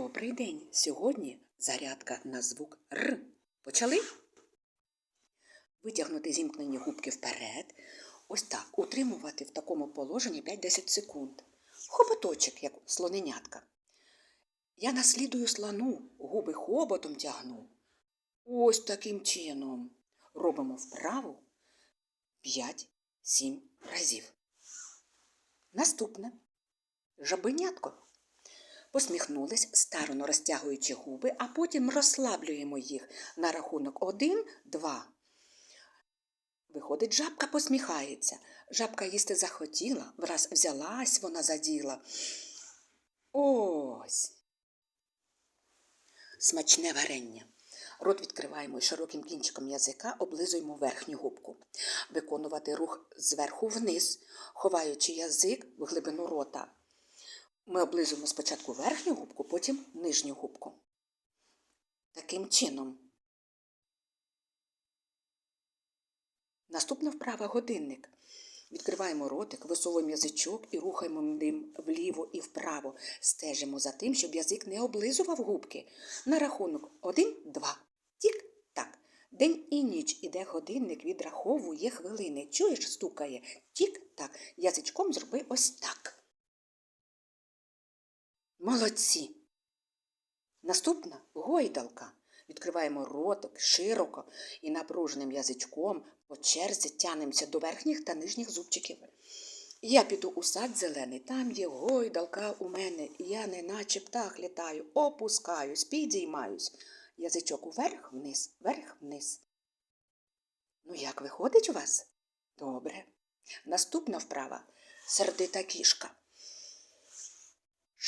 Добрий день! Сьогодні зарядка на звук Р. Почали? Витягнути зімкнені губки вперед. Ось так. Утримувати в такому положенні 5-10 секунд. Хоботочок, як слоненятка. Я наслідую слону, губи хоботом тягну. Ось таким чином. Робимо вправу 5-7 разів. Наступне. Жабенятко. Посміхнулись, старано розтягуючи губи, а потім розслаблюємо їх на рахунок один, два. Виходить, жабка посміхається. Жабка їсти захотіла, враз взялась вона за діла. Ось. Смачне варення. Рот відкриваємо і широким кінчиком язика облизуємо верхню губку. Виконувати рух зверху вниз, ховаючи язик в глибину рота. Ми облизуємо спочатку верхню губку, потім нижню губку. Таким чином. Наступна вправа годинник. Відкриваємо ротик, висовуємо язичок і рухаємо ним вліво і вправо. Стежимо за тим, щоб язик не облизував губки. На рахунок 1, 2. Тік-так. День і ніч іде годинник, відраховує хвилини. Чуєш, стукає? Тік-так. Язичком зроби ось так. Молодці. Наступна гойдалка. Відкриваємо ротик широко і напруженим язичком по черзі тянемося до верхніх та нижніх зубчиків. Я піду у сад зелений, там є гойдалка у мене, я неначе птах літаю, опускаюсь, підіймаюсь. Язичок уверх вниз, вверх вниз. Ну, як виходить у вас? Добре. Наступна вправа сердита кішка.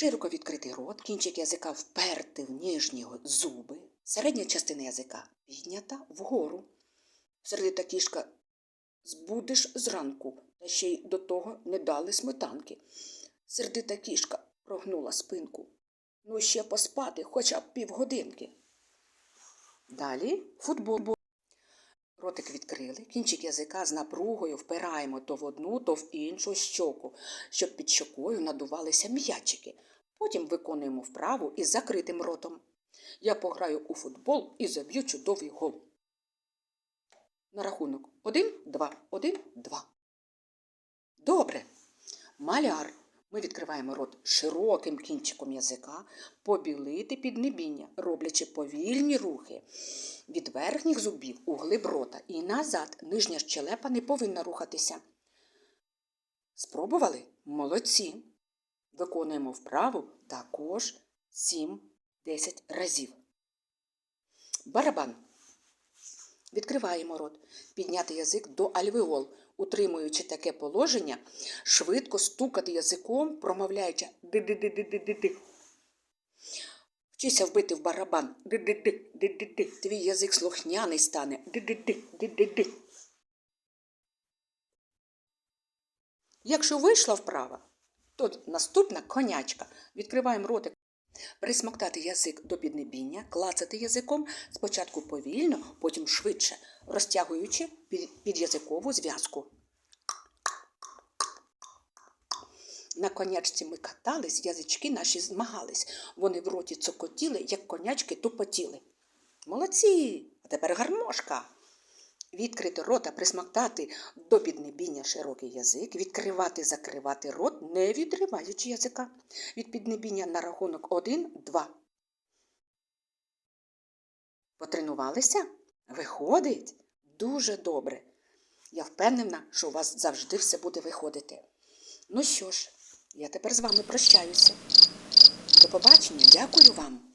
Широко відкритий рот, кінчик язика вперти в ніжні зуби, середня частина язика піднята вгору. Сердита кішка збудеш зранку, та ще й до того не дали сметанки. Сердита кішка прогнула спинку. Ну, ще поспати хоча б півгодинки. Далі футбол. Ротик відкрили, кінчик язика з напругою впираємо то в одну, то в іншу щоку, щоб під щокою надувалися м'ячики. Потім виконуємо вправу із закритим ротом. Я пограю у футбол і заб'ю чудовий гол. На рахунок один, два, один, два. Добре. Маляр. Ми відкриваємо рот широким кінчиком язика, побілити піднебіння, роблячи повільні рухи від верхніх зубів у глиб рота і назад нижня щелепа не повинна рухатися. Спробували? Молодці. Виконуємо вправу також 7-10 разів. Барабан. Відкриваємо рот, підняти язик до альвеол, утримуючи таке положення, швидко стукати язиком, промовляючи ди-ди-ди-ди-ди-ди. Вчися вбити в барабан. Ди-ди-ди, ди-ди-ди. Твій язик слухняний стане. Ди-ди-ди, ди-ди-ди. Якщо вийшла вправа, то наступна конячка. Відкриваємо ротик. Присмоктати язик до піднебіння, клацати язиком спочатку повільно, потім швидше, розтягуючи підязикову зв'язку. На конячці ми катались, язички наші змагались. Вони в роті цокотіли, як конячки тупотіли. Молодці! А тепер гармошка. Відкрити рота, присмоктати до піднебіння широкий язик, відкривати, закривати рот, не відриваючи язика. Від піднебіння на рахунок 1, 2. Потренувалися? Виходить? Дуже добре. Я впевнена, що у вас завжди все буде виходити. Ну що ж, я тепер з вами прощаюся. До побачення, дякую вам.